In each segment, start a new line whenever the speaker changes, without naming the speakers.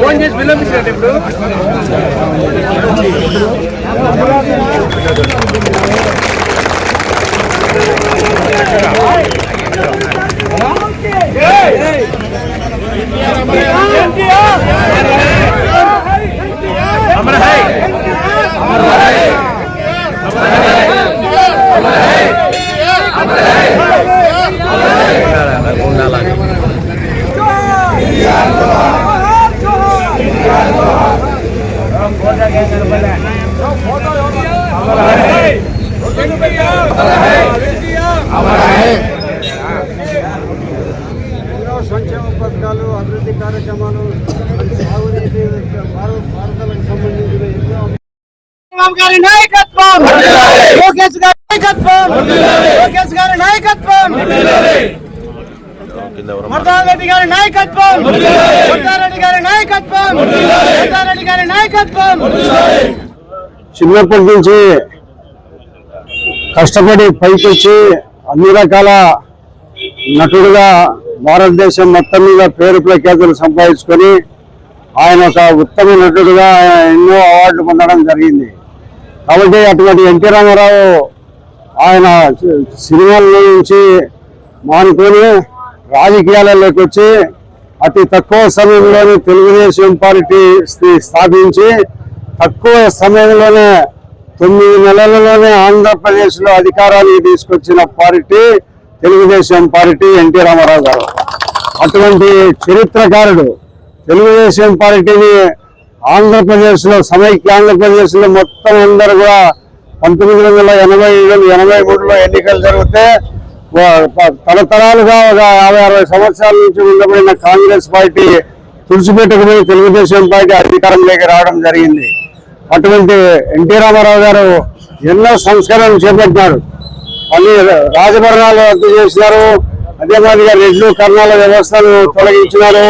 Phone చేసి విలంబించాడు ఇప్పుడు Amar high
ఎన్నో సంక్షేమ పథకాలు అభివృద్ధి కార్యక్రమాలు సాగునీటి భారత సంబంధించిన ఎన్నో
గారి నాయకత్వం లోకేష్ గారి నాయకత్వం లోకేష్ గారి నాయకత్వం మర్దారెడ్డి గారి నాయకత్వం మర్దారెడ్డి గారి నాయకత్వం మర్దారెడ్డి గారి నాయకత్వం
చిన్నప్పటి నుంచి కష్టపడి పైకి వచ్చి అన్ని రకాల నటుడుగా భారతదేశం మొత్తం మీద పేరు ప్రఖ్యాతులు సంపాదించుకొని ఆయన ఒక ఉత్తమ నటుడుగా ఎన్నో అవార్డులు పొందడం జరిగింది. కాబట్టి అటువంటి ఎన్టీ రామారావు ఆయన సినిమాల నుంచి మానుకొని రాజకీయాలలోకి వచ్చి అతి తక్కువ సమయంలోనే తెలుగుదేశం పార్టీ స్థాపించి తక్కువ సమయంలోనే తొమ్మిది నెలలలోనే ఆంధ్రప్రదేశ్లో అధికారానికి తీసుకొచ్చిన party Telugu Desam party NT Rama Rao గారు. అటువంటి చరిత్రకారుడు తెలుగుదేశం పార్టీని ఆంధ్రప్రదేశ్లో సమైక్య ఆంధ్రప్రదేశ్లో మొత్తం అందరూ కూడా పంతొమ్మిది వందల ఎనభై ఏడు ఎనభై మూడులో ఎన్నికలు జరిగితే తరతరాలుగా ఒక యాభై అరవై సంవత్సరాల నుంచి ఉండబడిన కాంగ్రెస్ పార్టీ తుడిచిపెట్టకపోయి తెలుగుదేశం పార్టీ అధికారంలోకి రావడం జరిగింది. అటువంటి ఎన్టీ రామారావు గారు ఎన్నో సంస్కరణలు చేపట్టినారు. అన్ని రాజభరణాలు రద్దు చేసినారు. అదే మాదిరిగా రెడ్లు కర్ణాల వ్యవస్థను తొలగించినారు.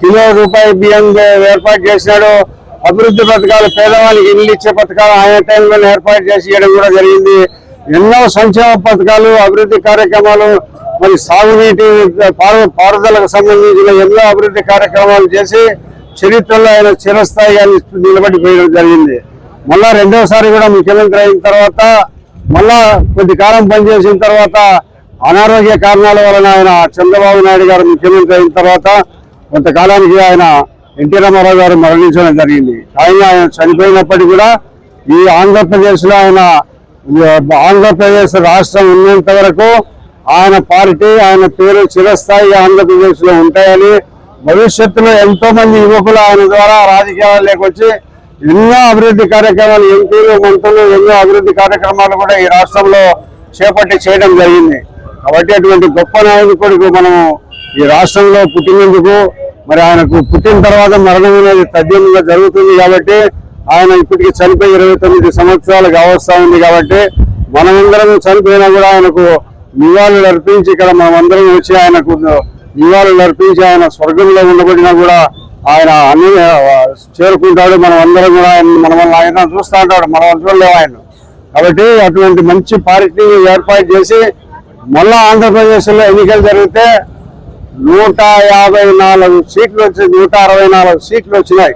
కిలో రూపాయి బియ్యం ఏర్పాటు చేసినాడు. అభివృద్ధి పథకాలు పేదవాళ్ళకి ఇల్లు ఇచ్చే పథకాలు ఆయా టైంలో ఏర్పాటు చేసి ఇవ్వడం కూడా జరిగింది. ఎన్నో సంక్షేమ పథకాలు అభివృద్ధి కార్యక్రమాలు మరి సాగునీటి పారుదలకు సంబంధించిన ఎన్నో అభివృద్ధి కార్యక్రమాలు చేసి చరిత్రలో ఆయన చిరస్థాయిగా నిలబడిపోయడం జరిగింది. మళ్ళా రెండోసారి కూడా ముఖ్యమంత్రి అయిన తర్వాత మళ్ళా కొద్ది కాలం పనిచేసిన తర్వాత అనారోగ్య కారణాల వలన ఆయన చంద్రబాబు నాయుడు గారు ముఖ్యమంత్రి అయిన తర్వాత కొంతకాలానికి ఆయన ఎన్టీ రామారావు గారు మరణించడం జరిగింది. ఆయన ఆయన చనిపోయినప్పటికీ కూడా ఈ ఆంధ్రప్రదేశ్లో ఆయన ఆంధ్రప్రదేశ్ రాష్ట్రం ఉన్నంత వరకు ఆయన పార్టీ ఆయన పేరు చిరస్థాయి ఆంధ్రప్రదేశ్లో ఉంటాయని భవిష్యత్తులో ఎంతో మంది యువకులు ఆయన ద్వారా రాజకీయాల్లోకి వచ్చి ఎన్నో అభివృద్ధి కార్యక్రమాలు ఎంపీలు మంత్రులు ఎన్నో అభివృద్ధి కార్యక్రమాలు కూడా ఈ రాష్ట్రంలో చేపట్టి చేయడం జరిగింది. కాబట్టి అటువంటి గొప్ప నాయకుడికి మనము ఈ రాష్ట్రంలో పుట్టినందుకు మరి ఆయనకు పుట్టిన తర్వాత మరణం అనేది తథ్యంగా జరుగుతుంది కాబట్టి ఆయన ఇప్పటికి చనిపోయి ఇరవై తొమ్మిది సంవత్సరాలు కావస్తా ఉంది కాబట్టి మనమందరం చనిపోయినా కూడా ఆయనకు నివాళులు అర్పించి ఇక్కడ మనమందరం వచ్చి ఆయనకు నివాళులు అర్పించి ఆయన స్వర్గంలో ఉండబడినా కూడా ఆయన అన్ని చేరుకుంటాడు. మనం అందరం కూడా ఆయన మన ఆయన చూస్తూ ఉంటాడు. మనం చూడలేము ఆయన. కాబట్టి అటువంటి మంచి పార్టీ ఏర్పాటు చేసి మళ్ళా ఆంధ్రప్రదేశ్లో ఎన్నికలు జరిగితే నూట యాభై నాలుగు సీట్లు వచ్చి నూట అరవై నాలుగు సీట్లు వచ్చినాయి.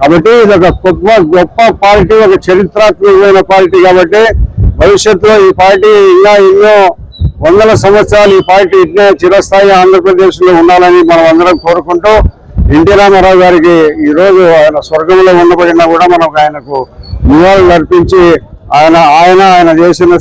కాబట్టి ఇది ఒక గొప్ప గొప్ప పార్టీ ఒక చరిత్రాత్మకమైన పార్టీ కాబట్టి భవిష్యత్తులో ఈ పార్టీ ఇంకా ఎన్నో వందల సంవత్సరాలు ఈ పార్టీ ఇట్నే చిరస్థాయి ఆంధ్రప్రదేశ్లో ఉండాలని మనం అందరం కోరుకుంటూ ఎన్టీ రామారావు గారికి ఈ రోజు ఆయన స్వర్గంలో ఉండబడినా కూడా మనం ఆయనకు నివాళులు అర్పించి ఆయన ఆయన ఆయన చేసిన